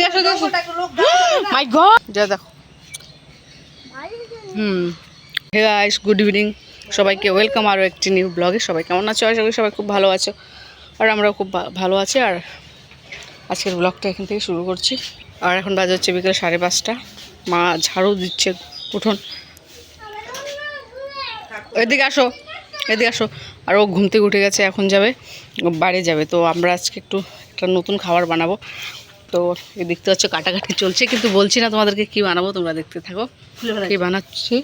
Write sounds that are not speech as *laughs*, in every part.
*gasps* হুম। Hey guys good evening সবাইকে welcome আরও একটি নিউ ব্লগে সবাই কেমন আছো? আশা করি সবাই খুব ভালো আছো। আর আমরাও খুব ভালো আছি। আর আজকের ব্লগটা এখান থেকে শুরু করছি। আর এখন বাজে হচ্ছে বিকেল সাড়ে পাঁচটা। মা ঝাড়ু দিচ্ছে উঠোন। এদিকে আসো। এদিকে আসো। আর ও ঘুম থেকে উঠে গেছে, এখন যাবে। বাড়ি যাবে। তো আমরা আজকে একটু একটা নতুন খাবার বানাবো। তো এই দেখতে পাচ্ছ কাটাকাটি চলছে কিন্তু বলছি না তোমাদেরকে কি বানাবো তোমরা দেখতে থাকো। কি বানাচ্ছি?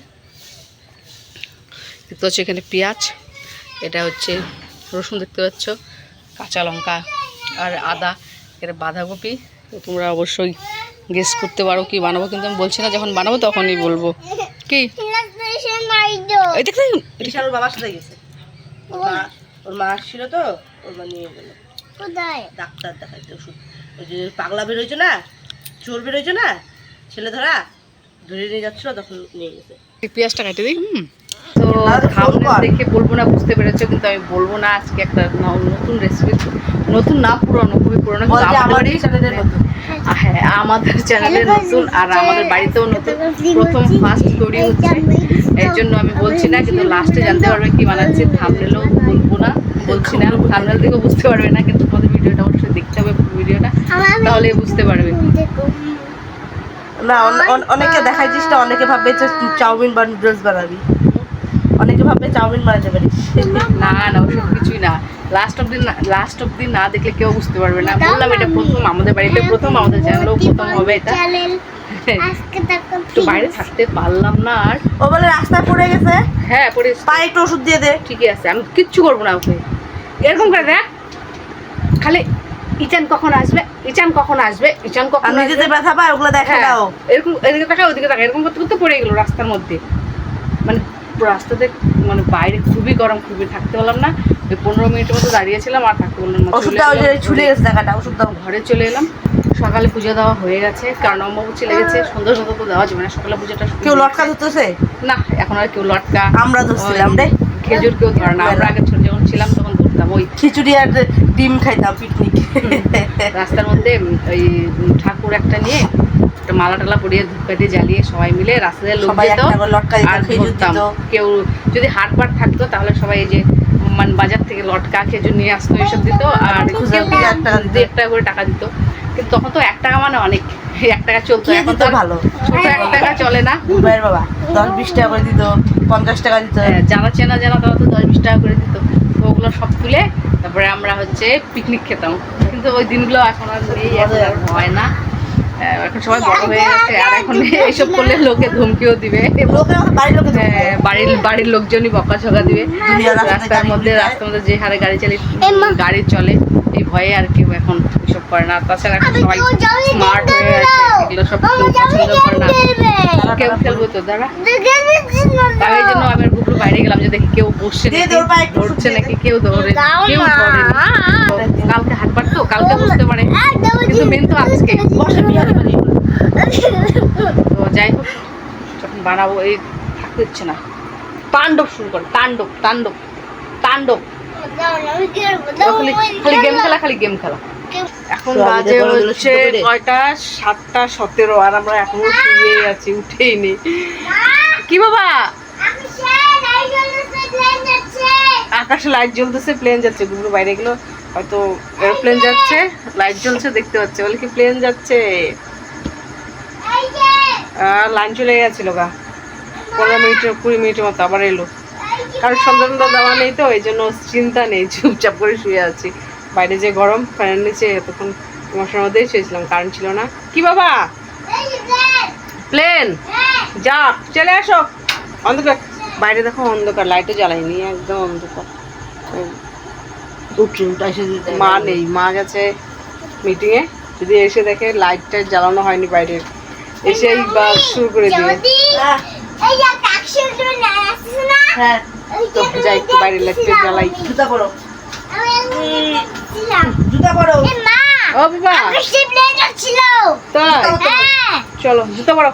দেখতে পাচ্ছ এখানে পেঁয়াজ এটা হচ্ছে রসুন দেখতে পাচ্ছ কাঁচা লঙ্কা আর আদা এটা বাঁধাকপি। তো তোমরা অবশ্যই গেস করতে পারো কি বানাবো কিন্তু আমি বলছি না যখন বানাবো তখনই বলব। কি? বিশাল ওর বাবার সাথে গেছে। মা ওর মা আসছিল তো ওর মা নিয়ে গেল। ডাক্তার দেখাইতে ওষুধ। ওই যে পাগলা বেরোইছে না চোর বেরোইছে না ছেলে ধরা ধরে নিয়ে যাচ্ছিল তখন নিয়ে গেছে। পেঁয়াজটা কাটে দিই হুম। তো। দেখে বলব না বুঝতে পেরেছ কিন্তু আমি বলব না আজকে একটা নতুন রেসিপি নতুন না পুরনো খুবই পুরনো হ্যাঁ আমাদের চ্যানেলে নতুন আর আমাদের বাড়িতেও নতুন। প্রথম ফার্স্ট তৈরি হচ্ছে এর জন্য আমি বলছি না কিন্তু লাস্টে জানতে পারবে কি বানাচ্ছি থামনেলেও বলব না বলছি না থামনেল থেকেও বুঝতে পারবে না কিন্তু তোমাদের ভিডিওটা অবশ্যই দেখতে হবে ভিডিওটা তাহলে বুঝতে পারবে। না অন- অন- অনেকে দেখাইছিস না অনেকে ভাববে যে চাউমিন বা নুডলস বানাবি। অনেকে ভাববে চাউমিন বানাতে পারিস। না না ওসব কিছুই না। লাস্ট অব্দি লাস্ট অব্দি না দেখলে কেউ বুঝতে পারবে না। বললাম এটা প্রথম আমাদের বাড়িতে প্রথম আমাদের চ্যানেলও প্রথম হবে এটা। তো বাইরে থাকতে পারলাম না আর। ও বলে রাস্তায় পড়ে গেছে। হ্যাঁ পরে পায়ে একটু ওষুধ দিয়ে দে। ঠিকই আছে আমি কিচ্ছু করব না ওকে। এরকম করে দেখ। খালি ইচান কখন আসবে? ইচান কখন আসবে? ইচান কখন নিজেদের ব্যথা পায় ওগুলো দেখে হ্যাঁ, দাও। এরকম এদিকে তাকা ওদিকে তাকা এরকম করতে করতে পড়ে গেলো রাস্তার মধ্যে। মানে রাস্তাতে মানে বাইরে খুবই গরম খুবই থাকতে পারলাম না। ওই পনেরো মিনিটের মতো দাঁড়িয়েছিলাম আর থাকতে বললাম না চলে ওষুধটা ওই ছুলে গেছে টাকাটা ওষুধ দাও ঘরে চলে এলাম। সকালে পুজো দেওয়া হয়ে গেছে কারণ অম্বাবুচি লেগেছে সুন্দর সন্ধ্যা তো দেওয়া যাবে না সকালে পুজোটা কেউ লটকা ধরতেছে? না এখন আর কেউ লটকা আমরা ধরছিলাম রে। খেজুর কেউ ধরে না আমরা আগে ছোট যখন ছিলাম তখন ধরতাম ওই খিচুড়ি আর ডিম খাইতাম পিকনিক রাস্তার মধ্যে ওই ঠাকুর একটা নিয়ে একটা মালা টালা পরিয়ে ধূপকাঠি জ্বালিয়ে সবাই মিলে রাস্তায় লোক যেত একটা আর ধরতাম কেউ যদি হাট বার থাকতো তাহলে সবাই এই যে মানে বাজার থেকে লটকা খেজুর নিয়ে আসতো এইসব দিত আর খুচরা কেউ এক টাকা দেড় টাকা করে টাকা দিত। কিন্তু তখন তো এক টাকা মানে অনেক এক টাকা চলতো। এখন তো ভালো? ছোট এক টাকা চলে না। বাবা দশ বিশ টাকা করে দিত পঞ্চাশ টাকা দিত। হ্যাঁ, যারা চেনা জানা তারা তো দশ বিশ টাকা করে দিত। ওগুলো সব তুলে তারপরে আমরা হচ্ছে পিকনিক খেতাম। কিন্তু ওই দিনগুলো এখন আর নেই হয় না। এখন সবাই বড় হয়ে গেছে আর এখন এইসব করলে লোকে ধমকিও দিবে। আমার বাড়ির হ্যাঁ, বাড়ির বাড়ির লোকজনই বকাঝকা দিবে। রাস্তার মধ্যে রাস্তার মধ্যে যে হারে গাড়ি চালিয়ে গাড়ি চলে এই ভয়ে আর কেউ এখন এসব করে না। তাছাড়া এখন সবাই স্মার্ট হয়ে গেছে এগুলো সব পছন্দ করে না। কেউ খেলব তো দাঁড়া। তাই জন্য আমি আর গুগল বাইরে গেলাম যে দেখি কেউ বসছে ধরছে নাকি কেউ ধরে কেউ ধরে কালকে হাট বার তো কালকে বসতে পারে। কিন্তু মেন তো আজকে। বসে তো যাই হোক যখন বানাবো এই থাকতে ইচ্ছে না। তাণ্ডব শুরু করে তাণ্ডব তাণ্ডব তাণ্ডব। খালি খালি গেম খেলা খালি গেম খেলা। এখন বাজে হচ্ছে কয়টা? সাতটা সতেরো। আর আমরা এখনও শুয়ে আছি উঠেই নি কি বাবা? আকাশে লাইট জ্বলতেছে প্লেন যাচ্ছে। গুগলো বাইরে গেলো, হয়তো এরোপ্লেন যাচ্ছে লাইট জ্বলছে, দেখতে পাচ্ছে। বলে কি প্লেন যাচ্ছে? লাইন চলে গেছিল গা। পনেরো মিনিটের, কুড়ি মিনিটের মতো আবার এলো। কারণ সন্ধ্যা সন্ধ্যা দেওয়া নেই তো, এই জন্য চিন্তা নেই, চুপচাপ করে শুয়ে আছি। বাইরে যে গরম, ফ্যানের নিচে এতক্ষণ মশার মধ্যেই শুয়েছিলাম কারেন্ট ছিল না। কি বাবা? প্লেন যা, চলে আসো। অন্ধকার। বাইরে দেখো অন্ধকার লাইটও জ্বালাইনি একদম অন্ধকার এই উঠে উঠে এসে দিতে মা নেই মা গেছে মিটিংয়ে যদি এসে দেখে লাইট টাইট জ্বালানো হয়নি বাইরের এসেই বা শুরু করে দিবে। হ্যাঁ, হ্যাঁ তো যাই একটু লাইট টাইট জ্বালাই। জুতা পরো। জুতা পরো। ও বাবা। তাই? চলো জুতো পরো।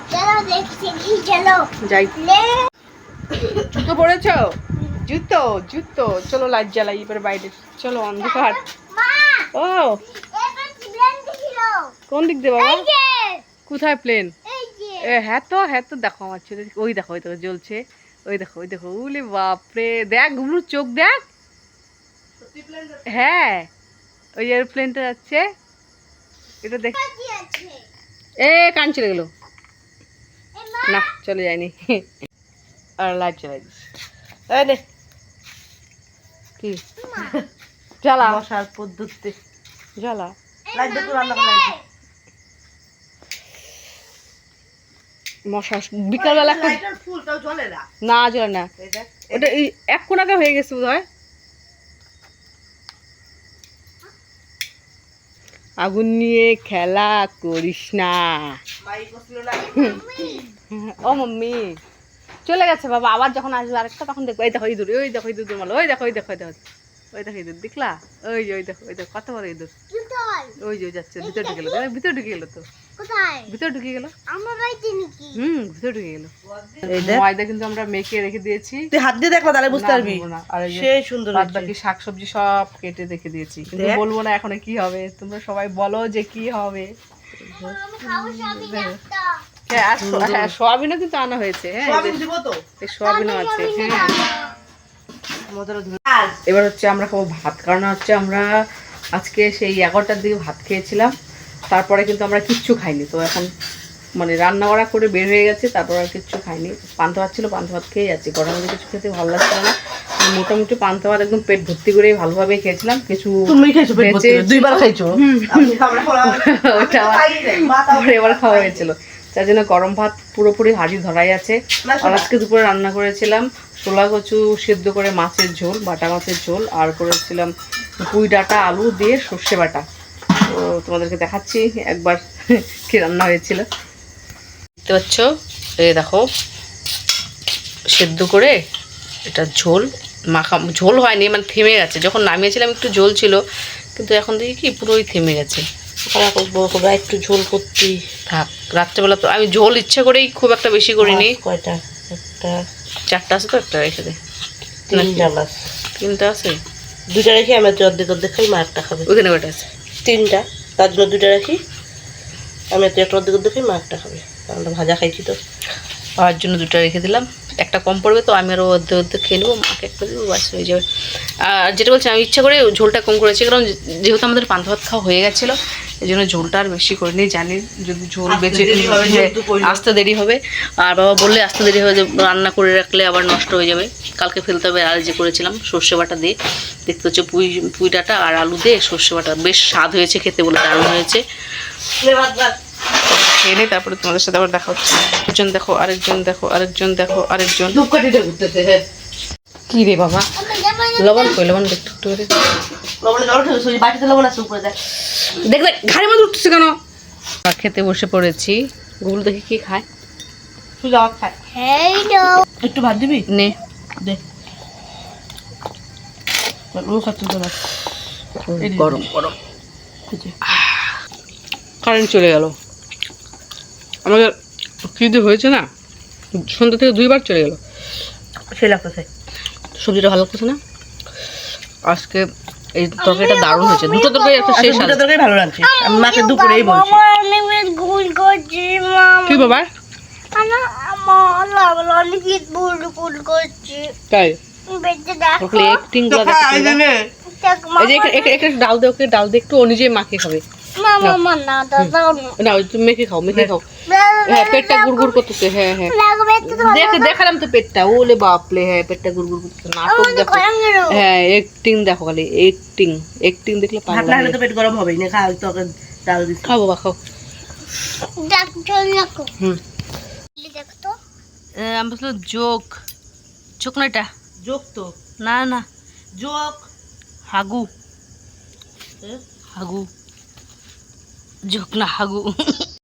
যাই। জুতো পরেছো? জুতো জুতো। চলো লাইট জ্বালাই এবার বাইরে। চলো অন্ধকার। ও! কোন দিক দিয়ে বাবা? কোথায় প্লেন এ হ্যাঁ তো হ্যাঁ তো দেখো আমার ছেলে। ওই দেখো ওই দেখো জ্বলছে। ওই দেখো ওই দেখো। উলি বাপরে! দেখ গুবলুর চোখ দেখ। হ্যাঁ। ওই এরোপ্লেনটা যাচ্ছে। এটা দেখ। এ কান চলে গেল। না চলে যায়নি। আর লাইট চলে গেছে নে। কি? জ্বালা। মশার পদ্ধতি। জ্বালা। মশা বিকালবেলা না? না ওটা হয়ে গেছে বোধ হয় আগুন নিয়ে খেলা করিস না। না। ও মাম্মি। চলে গেছে বাবা আবার যখন আসবে আরেকটা তখন দেখব এই দেখো ইঁদুর ওই দেখো ইঁদুর মালো ওই দেখো ওই দেখো ওই দেখো ওই দেখো ইঁদুর দেখলা? ওই যে ওই দেখো ওই দেখো কত বড় ইঁদুর। ওই যে যাচ্ছে ভিতরে ঢুকে গেলো ভিতরে ঢুকে গেলো তো। ভিতরে ঢুকে গেলো। হুম ভিতরে ঢুকে গেলো। ময়দা কিন্তু আমরা মেখে রেখে দিয়েছি। তুই হাত দিয়ে দেখ তাহলে বুঝতে পারবি। সেই সুন্দর বাদ বাকি শাকসবজি সব কেটে রেখে দিয়েছি। কিন্তু বলব না এখন কি হবে। তোমরা সবাই বলো যে কি হবে। হ্যাঁ আর হ্যাঁ সোয়াবিনও কিন্তু আনা হয়েছে হ্যাঁ সোয়াবিনও আছে হ্যাঁ। এবার হচ্ছে আমরা খাব ভাত কারণ হচ্ছে আমরা আজকে সেই এগারোটার দিকে ভাত খেয়েছিলাম তারপরে কিন্তু আমরা কিচ্ছু খাইনি তো এখন মানে রান্না বাড়া করে বের হয়ে গেছে তারপর আর কিচ্ছু খাইনি। পান্তা ভাত ছিল পান্তা ভাত খেয়ে যাচ্ছি মধ্যে কিছু খেতে ভালো লাগছিল না। মোটামুটি পান্তা ভাত একদম পেট ভর্তি করে ভালোভাবে খেয়েছিলাম কিছু তুমি খাইছো পেট ভর্তি দুইবার খাইছো। ওটা এবার খাওয়া হয়েছিল। তার জন্য গরম ভাত পুরোপুরি হাড়ি ধরাই আছে। আর। আজকে দুপুরে রান্না করেছিলাম ছোলা কচু সেদ্ধ করে মাছের ঝোল বাটা মাছের ঝোল আর করেছিলাম পুঁই ডাঁটা আলু দিয়ে সর্ষে বাটা। তো তোমাদেরকে দেখাচ্ছি একবার *laughs* কি রান্না হয়েছিল। দেখতে পাচ্ছ? এই দেখো সেদ্ধ করে এটা ঝোল মাখা ঝোল হয়নি মানে থেমে গেছে। যখন নামিয়েছিলাম একটু ঝোল ছিল কিন্তু এখন দেখি কি পুরোই থেমে গেছে। খাওয়া করব করব, একটু ঝোল করতি থাক রাত্রেবেলা তো আমি ঝোল ইচ্ছা করেই খুব একটা বেশি করিনি। কয়টা? একটা। চারটা আছে তো একটা রেখে দে। তিনটা মাছ তিনটা আছে? দুইটা রেখে আমি অর্ধেক অর্ধেক খাই মা একটা খাবে। ওখানে কটা আছে? তিনটা। তার জন্য দুইটা রাখি। আমি তো একটা অর্ধেক অর্ধেক খাই মা একটা খাবে। আমরা ভাজা খাইছি তো। খাওয়ার জন্য দুটো রেখে দিলাম। একটা কম পড়বে তো আমি আরও অর্ধেক অর্ধেক খেয়ে নেব মাকে একটা দেবো বাস হয়ে যাবে। আর যেটা বলছি আমি ইচ্ছা করে ঝোলটা কম করেছি কারণ যেহেতু আমাদের পান্তা ভাত খাওয়া হয়ে গেছিল এই জন্য ঝোলটা আর বেশি করে করিনি জানি যদি ঝোল বেঁচে। আসতে দেরি হবে। আর বাবা বললে আসতে দেরি হবে যে রান্না করে রাখলে আবার নষ্ট হয়ে যাবে। কালকে ফেলতে হবে আর যে করেছিলাম সর্ষে বাটা দিয়ে। দেখতে হচ্ছে পুঁই পুঁই ডাঁটা আর আলু দিয়ে সর্ষে বাটা। বেশ স্বাদ হয়েছে খেতে বলে দারুণ হয়েছে। খেয়ে নিই তারপরে তোমাদের সাথে আবার দেখা হচ্ছে। একজন দেখো আরেকজন দেখো আরেকজন দেখো আরেকজন। হ্যাঁ। কি রে বাবা? লবণ কই লবণ একটু করে লবণে জল বাটিতে লবণ আছে উপরে দেখ। দেখ দেখ ঘাড়ের মধ্যে উঠছে কেন? খেতে বসে পড়েছি। গুগল দেখি কি খায়? সুজা ভাত খায়। একটু ভাত দিবি? নে। দে। গরম গরম। কারেন্ট চলে গেল। আমাদের কী হয়েছে না? সন্ধ্যা থেকে দুইবার চলে গেল। সেই লাগতেছে। সবজিটা ভালো লাগতেছে না? আজকে এই তরকারিটা দারুণ হয়েছে। দুটো তরকারি একটা শেষ আচ্ছা, দুটো তরকারি ভালো লাগছে। আমি মাকে দুপুরেই বলছি। কি বাবা? তাই? দেখো ডাল দে ওকে ডাল দে একটু ও নিজে মাকে খাবে। না ওই তুমি মেখে খাও মেখে খাও। হ্যাঁ পেটটা গুড়গুড় করতেছে হ্যাঁ হ্যাঁ। দেখ দেখালাম তো পেটটা ওলে বাপলে হ্যাঁ পেটটা গুড়গুড় করতেছে নাটক দেখো। হ্যাঁ অ্যাক্টিং দেখো খালি অ্যাক্টিং অ্যাক্টিং দেখলে ভাত পাগল না হয়ে হলে তো পেট গরম হবেই না খা তোকে ডাল দিচ্ছি খাও বাবা খাও। হুম। আমি বলছিলাম যোগ যোগ না এটা? যোগ তো। না না। যোগ হাগু। হ্যাঁ? হাগু। झोक ना हागू.